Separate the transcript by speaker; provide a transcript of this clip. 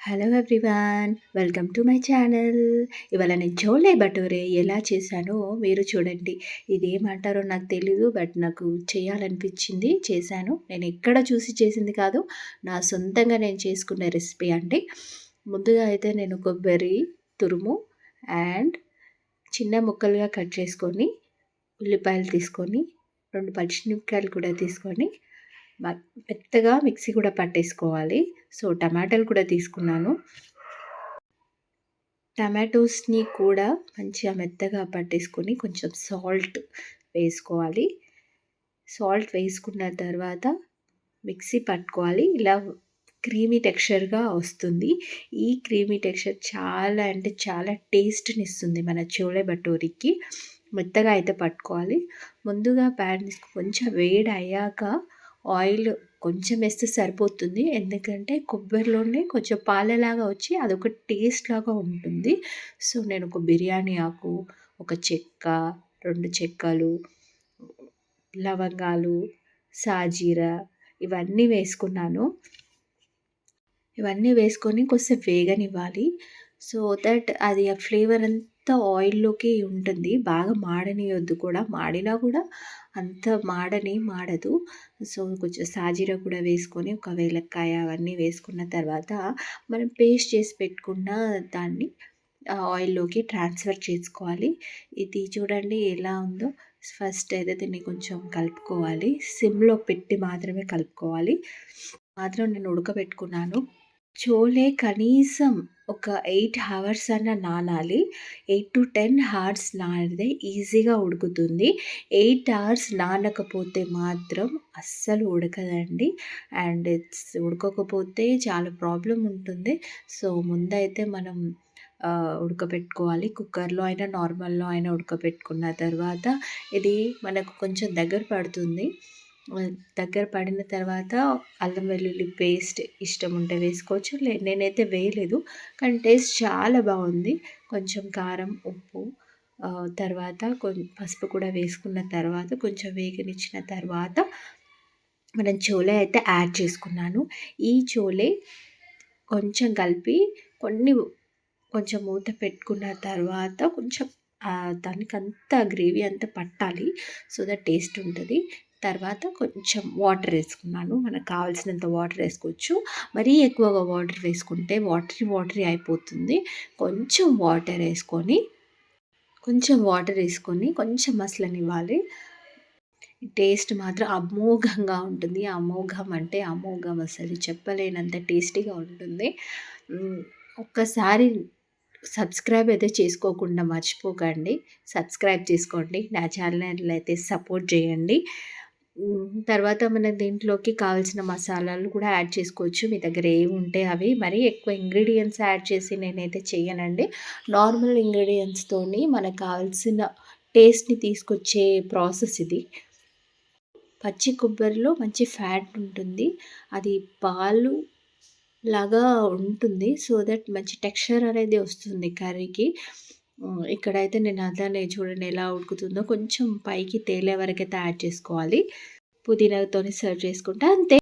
Speaker 1: Hello everyone welcome to my channel. ఇవాళ నేను చోలే భటూరే ఎలా చేశానో మీరు చూడండి. ఇది ఏమంటారో నాకు తెలీదు బట్ నాకు చేయాలనిపించింది చేశాను. నేను ఎక్కడ చూసి చేసింది కాదు నా సొంతంగా నేను చేసుకున్న రెసిపీ అండి ముందుగా అయితే నేను కొబ్బరి తురుము అండ్ చిన్న ముక్కలుగా కట్ చేసుకొని ఉల్లిపాయలు తీసుకొని రెండు పచ్చిమిరపకాయలు కూడా తీసుకొని మెత్తగా మిక్సీ కూడా పట్టేసుకోవాలి. సో టమాటాలు కూడా తీసుకున్నాను. టమాటోస్ని కూడా మంచిగా మెత్తగా పట్టేసుకొని కొంచెం సాల్ట్ వేసుకోవాలి. సాల్ట్ వేసుకున్న తర్వాత మిక్సీ పట్టుకోవాలి. ఇలా క్రీమీ టెక్స్చర్గా వస్తుంది. ఈ క్రీమీ టెక్స్చర్ చాలా అంటే చాలా టేస్ట్ని ఇస్తుంది మన చోలే భటూరికి మెత్తగా అయితే పట్టుకోవాలి. ముందుగా ప్యాన్ కొంచెం వేడి అయ్యాక ఆయిల్ కొంచెం వేస్తే సరిపోతుంది. ఎందుకంటే కొబ్బరిలోనే కొంచెం పాలలాగా వచ్చి అదొక టేస్ట్ లాగా ఉంటుంది. సో నేను ఒక బిర్యానీ ఆకు ఒక చెక్క రెండు చెక్కలు లవంగాలు సాజీరా ఇవన్నీ వేసుకున్నాను. ఇవన్నీ వేసుకొని కొంచెం వేగనివ్వాలి. సో దట్ అది ఆ ఫ్లేవర్ అంతా అంత ఆయిల్లోకి ఉంటుంది. బాగా మాడనియొద్దు కూడా. మాడినా కూడా అంత మాడని మాడదు. సో కొంచెం సాజీర కూడా వేసుకొని ఒక వేలక్కాయ అవన్నీ వేసుకున్న తర్వాత మనం పేస్ట్ చేసి పెట్టుకున్న దాన్ని ఆయిల్లోకి ట్రాన్స్ఫర్ చేసుకోవాలి. ఇది చూడండి ఎలా ఉందో. ఫస్ట్ అయితే దీన్ని కొంచెం కలుపుకోవాలి. సిమ్లో పెట్టి మాత్రమే కలుపుకోవాలి. మాత్రం నేను ఉడకబెట్టుకున్నాను. చోలే కనీసం ఒక ఎయిట్ హవర్స్ అన్న నానాలి. ఎయిట్ టు టెన్ హవర్స్ నానితే ఈజీగా ఉడుకుతుంది. ఎయిట్ అవర్స్ నానకపోతే మాత్రం అస్సలు ఉడకదండి. అండ్ ఇట్స్ ఉడకకపోతే చాలా ప్రాబ్లం ఉంటుంది. సో ముందైతే మనం ఉడకబెట్టుకోవాలి కుక్కర్లో అయినా నార్మల్లో అయినా ఉడకబెట్టుకున్న తర్వాత ఇది మనకు కొంచెం దగ్గర పడుతుంది. దగ్గర పడిన తర్వాత అల్లం వెల్లుల్లి పేస్ట్ ఇష్టం ఉంటే వేసుకోవచ్చు. లే నేనైతే వేయలేదు. కానీ టేస్ట్ చాలా బాగుంది. కొంచెం కారం ఉప్పు తర్వాత కొంచెం పసుపు కూడా వేసుకున్న తర్వాత కొంచెం వేగనిచ్చిన తర్వాత మనం చోలే అయితే యాడ్ చేసుకున్నాను. ఈ చోలే కొంచెం కలిపి కొన్ని కొంచెం మూత పెట్టుకున్న తర్వాత కొంచెం దానికి గ్రేవీ అంతా పట్టాలి. సో దట్ టేస్ట్ ఉంటుంది. తర్వాత కొంచెం వాటర్ వేసుకున్నాను. మనకు కావాల్సినంత వాటర్ వేసుకోవచ్చు. మరీ ఎక్కువగా వాటర్ వేసుకుంటే వాటరీ వాటరీ అయిపోతుంది. కొంచెం వాటర్ వేసుకొని కొంచెం వాటర్ వేసుకొని కొంచెం మసలనివ్వాలి. టేస్ట్ మాత్రం అమోఘంగా ఉంటుంది. అమోఘం అంటే అమోఘం అసలు చెప్పలేనంత టేస్టీగా ఉంటుంది. ఒక్కసారి సబ్స్క్రైబ్ అయితే చేసుకోకుండా మర్చిపోకండి. సబ్స్క్రైబ్ చేసుకోండి. నా ఛానల్ అయితే సపోర్ట్ చేయండి. తర్వాత మన దీంట్లోకి కావాల్సిన మసాలాలు కూడా యాడ్ చేసుకోవచ్చు. మీ దగ్గర ఏవి ఉంటే అవి. మరి ఎక్కువ ఇంగ్రీడియంట్స్ యాడ్ చేసి నేనైతే చేయనండి నార్మల్ ఇంగ్రీడియంట్స్తోని మనకు కావాల్సిన టేస్ట్ని తీసుకొచ్చే ప్రాసెస్ ఇది. పచ్చి కొబ్బరిలో మంచి ఫ్యాట్ ఉంటుంది. అది పాలు లాగా ఉంటుంది. సో దట్ మంచి టెక్స్చర్ అనేది వస్తుంది కర్రీకి. ఇక్కడైతే నేను అట్లానే చూడండి ఎలా ఉడుకుతుందో కొంచెం పైకి తేలే వరకు అయితే యాడ్ చేసుకోవాలి. పుదీనాతో సర్వ్ చేసుకుంటే అంతే.